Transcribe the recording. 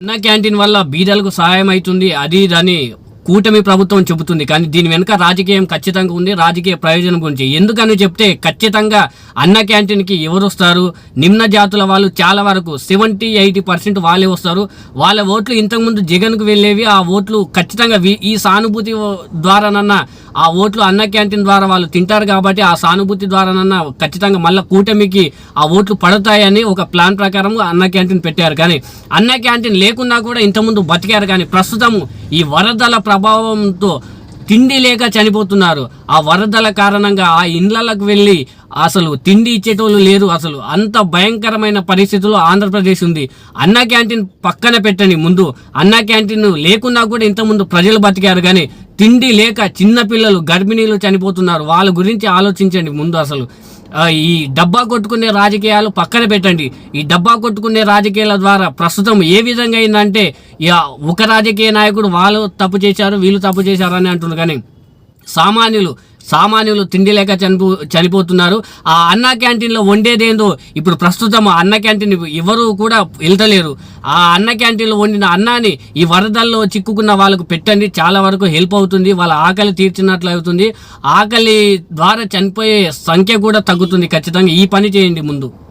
అన్న క్యాంటీన్ వల్ల బీదలకు సహాయం అవుతుంది అది ఇది కూటమి ప్రభుత్వం చెబుతుంది. కానీ దీని వెనుక రాజకీయం ఖచ్చితంగా ఉంది రాజకీయ ప్రయోజనం గురించి. ఎందుకని చెప్తే ఖచ్చితంగా అన్న క్యాంటీన్కి ఎవరు వస్తారు? నిమ్న జాతుల వాళ్ళు చాలా వరకు సెవెంటీ ఎయిటీ పర్సెంట్ వాళ్ళే వస్తారు. వాళ్ళ ఓట్లు ఇంతకుముందు జగన్కు వెళ్ళేవి ఆ ఓట్లు ఖచ్చితంగా ఈ సానుభూతి ద్వారానన్నా ఆ ఓట్లు అన్న క్యాంటీన్ ద్వారా వాళ్ళు తింటారు కాబట్టి ఆ సానుభూతి ద్వారానన్నా ఖచ్చితంగా మళ్ళీ కూటమికి ఆ ఓట్లు పడతాయని ఒక ప్లాన్ ప్రకారం అన్న క్యాంటీన్ పెట్టారు. కానీ అన్న క్యాంటీన్ లేకున్నా కూడా ఇంతకుముందు బతికారు. కానీ ప్రస్తుతము ఈ వరదల ప్రభావంతో తిండి లేక చనిపోతున్నారు. ఆ వరదల కారణంగా ఆ ఇండ్లకు వెళ్ళి అసలు తిండి ఇచ్చేటోళ్ళు లేరు. అసలు అంత భయంకరమైన పరిస్థితుల్లో ఆంధ్రప్రదేశ్ ఉంది. అన్న క్యాంటీన్ పక్కన పెట్టండి ముందు. అన్న క్యాంటీన్ లేకున్నా కూడా ఇంతకుముందు ప్రజలు బతికారు. కానీ తిండి లేక చిన్నపిల్లలు గర్భిణీలు చనిపోతున్నారు. వాళ్ళ గురించి ఆలోచించండి ముందు అసలు. ఈ డబ్బా కొట్టుకునే రాజకీయాలు పక్కన పెట్టండి. ఈ డబ్బా కొట్టుకునే రాజకీయాల ద్వారా ప్రస్తుతం ఏ విధంగా అయిందంటే ఒక రాజకీయ నాయకుడు వాళ్ళు తప్పు చేశారు వీళ్ళు తప్పు చేశారు అని అంటున్నారు కానీ సామాన్యులు సామాన్యులు తిండి లేక చనిపో చనిపోతున్నారు. ఆ అన్న క్యాంటీన్లో వండేదేందో ఇప్పుడు ప్రస్తుతం అన్న క్యాంటీన్ ఎవరు కూడా వెళ్తలేరు. ఆ అన్న క్యాంటీన్లో వండిన అన్నాన్ని ఈ వరదల్లో చిక్కుకున్న వాళ్ళకు పెట్టండి చాలా వరకు హెల్ప్ అవుతుంది వాళ్ళ ఆకలి తీర్చినట్లు అవుతుంది. ఆకలి ద్వారా చనిపోయే సంఖ్య కూడా తగ్గుతుంది ఖచ్చితంగా. ఈ పని చేయండి ముందు.